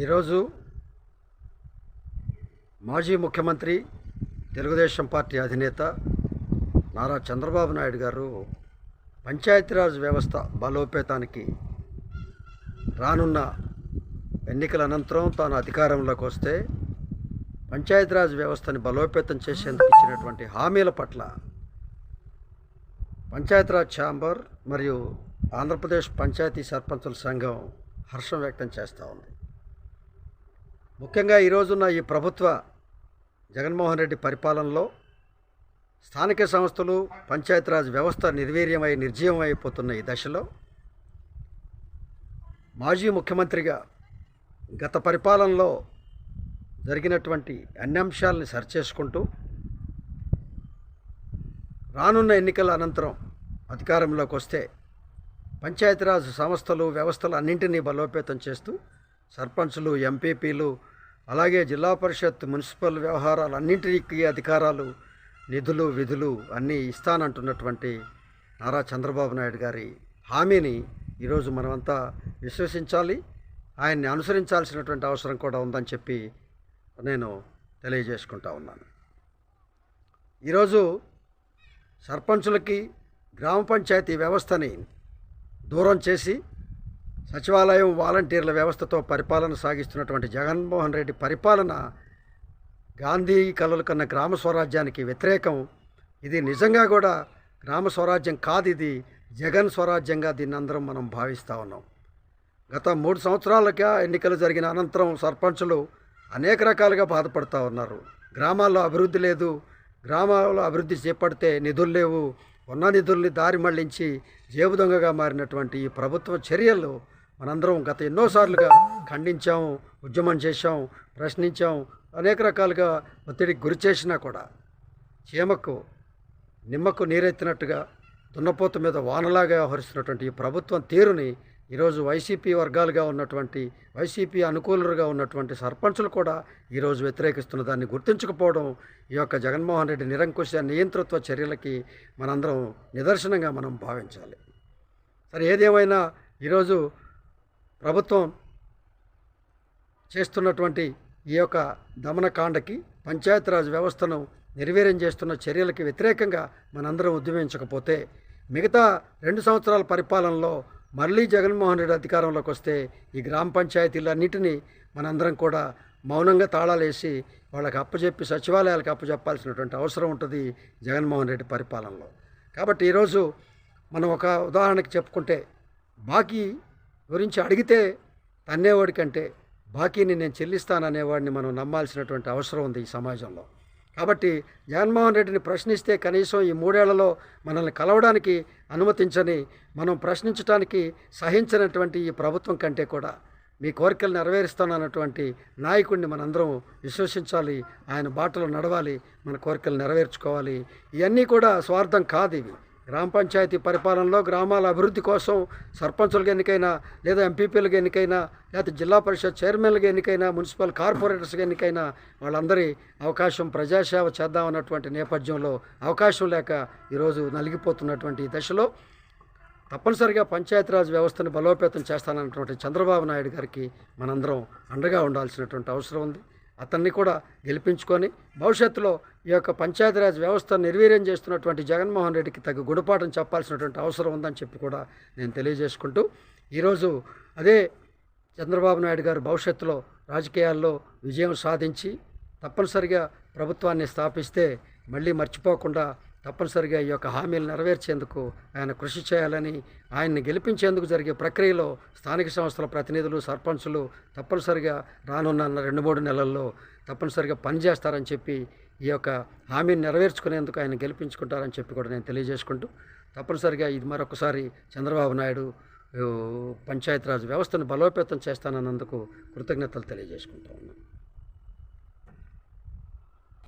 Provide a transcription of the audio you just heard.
ఈరోజు మాజీ ముఖ్యమంత్రి తెలుగుదేశం పార్టీ అధినేత నారా చంద్రబాబు నాయుడు గారు పంచాయతీరాజ్ వ్యవస్థ బలోపేతానికి రానున్న ఎన్నికల అనంతరం తాను అధికారంలోకి వస్తే పంచాయతీరాజ్ వ్యవస్థని బలోపేతం చేసేందుకు ఇచ్చినటువంటి హామీల పట్ల పంచాయతీరాజ్ ఛాంబర్ మరియు ఆంధ్రప్రదేశ్ పంచాయతీ సర్పంచుల సంఘం హర్షం వ్యక్తం చేస్తూ ఉంది. ముఖ్యంగా ఈరోజున్న ఈ ప్రభుత్వ జగన్మోహన్ రెడ్డి పరిపాలనలో స్థానిక సంస్థలు పంచాయతీరాజ్ వ్యవస్థ నిర్వీర్యమై నిర్జీవమైపోతున్న అయిపోతున్న ఈ దశలో మాజీ ముఖ్యమంత్రిగా గత పరిపాలనలో జరిగినటువంటి అన్ని అంశాలని సరిచేసుకుంటూ రానున్న ఎన్నికల అనంతరం అధికారంలోకి వస్తే పంచాయతీరాజ్ సంస్థలు వ్యవస్థలు అన్నింటినీ బలోపేతం చేస్తూ సర్పంచులు ఎంపీపీలు అలాగే జిల్లా పరిషత్ మున్సిపల్ వ్యవహారాలు అన్నింటికి అధికారాలు నిధులు విధులు అన్నీ ఇస్తానంటున్నటువంటి నారా చంద్రబాబు నాయుడు గారి హామీని ఈరోజు మనమంతా విశ్వసించాలి. ఆయన్ని అనుసరించాల్సినటువంటి అవసరం కూడా ఉందని చెప్పి నేను తెలియజేసుకుంటా ఉన్నాను. ఈరోజు సర్పంచులకి గ్రామ పంచాయతీ వ్యవస్థని దూరం చేసి సచివాలయం వాలంటీర్ల వ్యవస్థతో పరిపాలన సాగిస్తున్నటువంటి జగన్మోహన్ రెడ్డి పరిపాలన గాంధీ కలలు కన్న గ్రామ స్వరాజ్యానికి వ్యతిరేకం. ఇది నిజంగా కూడా గ్రామ స్వరాజ్యం కాదు ఇది జగన్ స్వరాజ్యంగా దీన్ని అందరం మనం భావిస్తూ ఉన్నాం. గత మూడు సంవత్సరాలుగా ఎన్నికలు జరిగిన అనంతరం సర్పంచులు అనేక రకాలుగా బాధపడుతూ ఉన్నారు. గ్రామాల్లో అభివృద్ధి లేదు గ్రామాల్లో అభివృద్ధి చేపడితే నిధులు లేవు ఉన్న నిధుల్ని దారి మళ్ళించి జేబు దొంగగా మారినటువంటి ఈ ప్రభుత్వ చర్యలు మనందరం గత ఎన్నోసార్లుగా ఖండించాం ఉద్యమం చేశాం ప్రశ్నించాం అనేక రకాలుగా ఒత్తిడికి గురి చేసినా కూడా చీమకు నిమ్మకు నీరెత్తినట్టుగా దున్నపోత మీద వానలాగా వ్యవహరిస్తున్నటువంటి ఈ ప్రభుత్వం తీరుని ఈరోజు వైసీపీ వర్గాలుగా ఉన్నటువంటి వైసీపీ అనుకూలుగా ఉన్నటువంటి సర్పంచులు కూడా ఈరోజు వ్యతిరేకిస్తున్న దాన్ని గుర్తించకపోవడం ఈ యొక్క జగన్మోహన్ రెడ్డి నిరంకుశ నియంతృత్వ చర్యలకి మనందరం నిదర్శనంగా మనం భావించాలి. సరే ఏదేమైనా ఈరోజు ప్రభుత్వం చేస్తున్నటువంటి ఈ యొక్క దమనకాండకి పంచాయతీరాజ్ వ్యవస్థను నిర్వీర్యం చేస్తున్న చర్యలకి వ్యతిరేకంగా మనందరం ఉద్యమించకపోతే మిగతా రెండు సంవత్సరాల పరిపాలనలో మళ్ళీ జగన్మోహన్ రెడ్డి అధికారంలోకి వస్తే ఈ గ్రామ పంచాయతీలన్నింటినీ మనందరం కూడా మౌనంగా తాళాలు వేసి వాళ్ళకి అప్పచెప్పి సచివాలయాలకు అప్పచెప్పాల్సినటువంటి అవసరం ఉంటుంది జగన్మోహన్ రెడ్డి పరిపాలనలో. కాబట్టి ఈరోజు మనం ఒక ఉదాహరణకి చెప్పుకుంటే బాకీ గురించి అడిగితే తన్నేవాడి కంటే బాకీని నేను చెల్లిస్తాననేవాడిని మనం నమ్మాల్సినటువంటి అవసరం ఉంది ఈ సమాజంలో. కాబట్టి జగన్మోహన్ రెడ్డిని ప్రశ్నిస్తే కనీసం ఈ మూడేళ్ళలో మనల్ని కలవడానికి అనుమతించని మనం ప్రశ్నించడానికి సహించినటువంటి ఈ ప్రభుత్వం కంటే కూడా మీ కోరికలు నెరవేరుస్తానన్నటువంటి నాయకుడిని మనందరం విశ్వసించాలి ఆయన బాటలో నడవాలి మన కోరికలు నెరవేర్చుకోవాలి. ఇవన్నీ కూడా స్వార్థం కాదు ఇవి. గ్రామ పంచాయతీ పరిపాలనలో గ్రామాల అభివృద్ధి కోసం సర్పంచులకు ఎన్నికైనా లేదా ఎంపీపీలకు ఎన్నికైనా లేకపోతే జిల్లా పరిషత్ చైర్మన్లకు ఎన్నికైనా మున్సిపల్ కార్పొరేటర్స్కి ఎన్నికైనా వాళ్ళందరి అవకాశం ప్రజాసేవ చేద్దామన్నటువంటి నేపథ్యంలో అవకాశం లేక ఈరోజు నలిగిపోతున్నటువంటి ఈ దశలో తప్పనిసరిగా పంచాయతీరాజ్ వ్యవస్థను బలోపేతం చేస్తానన్నటువంటి చంద్రబాబు నాయుడు గారికి మనందరం అండగా ఉండాల్సినటువంటి అవసరం ఉంది. అతన్ని కూడా గెలిపించుకొని భవిష్యత్తులో ఈ యొక్క పంచాయతీరాజ్ వ్యవస్థ నిర్వీర్యం చేస్తున్నటువంటి జగన్మోహన్ రెడ్డికి తగ్గ గుణపాఠం చెప్పాల్సినటువంటి అవసరం ఉందని చెప్పి కూడా నేను తెలియజేసుకుంటూ ఈరోజు అదే చంద్రబాబు నాయుడు గారు భవిష్యత్తులో రాజకీయాల్లో విజయం సాధించి తప్పనిసరిగా ప్రభుత్వాన్ని స్థాపిస్తే మళ్ళీ మర్చిపోకుండా తప్పనిసరిగా ఈ యొక్క హామీలు నెరవేర్చేందుకు ఆయన కృషి చేయాలని ఆయన్ని గెలిపించేందుకు జరిగే ప్రక్రియలో స్థానిక సంస్థల ప్రతినిధులు సర్పంచులు తప్పనిసరిగా రానున్న రెండు మూడు నెలల్లో తప్పనిసరిగా పనిచేస్తారని చెప్పి ఈ యొక్క హామీని నెరవేర్చుకునేందుకు ఆయన గెలిపించుకుంటారని చెప్పి కూడా నేను తెలియజేసుకుంటూ తప్పనిసరిగా ఇది మరొకసారి చంద్రబాబు నాయుడు పంచాయతీరాజ్ వ్యవస్థను బలోపేతం చేస్తానన్నందుకు కృతజ్ఞతలు తెలియజేసుకుంటా ఉన్నాను.